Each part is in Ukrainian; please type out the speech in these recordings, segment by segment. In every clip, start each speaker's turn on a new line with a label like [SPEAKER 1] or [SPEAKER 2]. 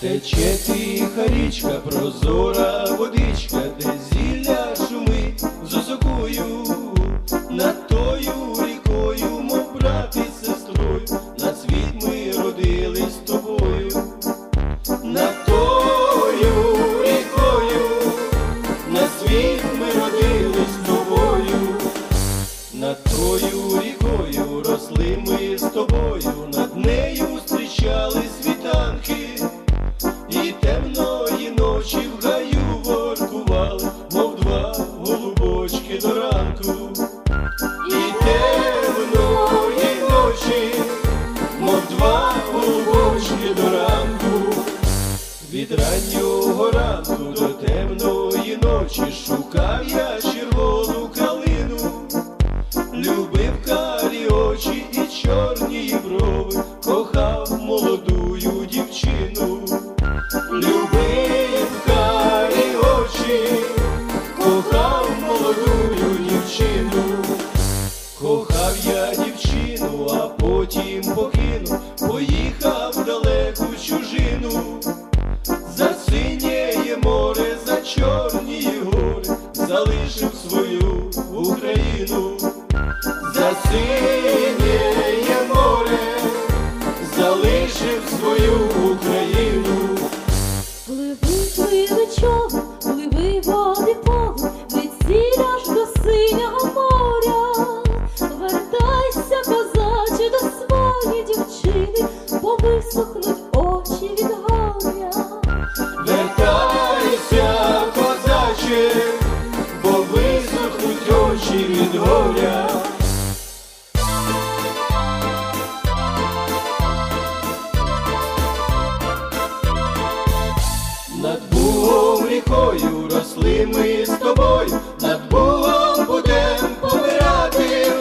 [SPEAKER 1] Тече тиха річка, прозора водичка, де до ранку. Від раннього ранку до темної ночі шукав я червону калину, любив карі очі і чорні брови, кохав молодую дівчину. Любив карі очі, кохав молодую дівчину, кохав я дівчину, а потім покинув, залишив свою Україну, за синєє море, залишив свою Україну. Очі від горя. Над Бугом рікою росли ми з тобою, над Бугом будем помирати.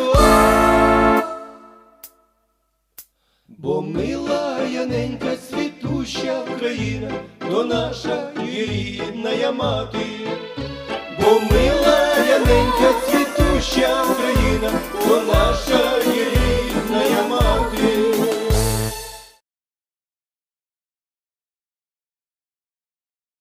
[SPEAKER 1] Бо мила яненька світуща Україна, то наша і рідна мати, бо мила яненька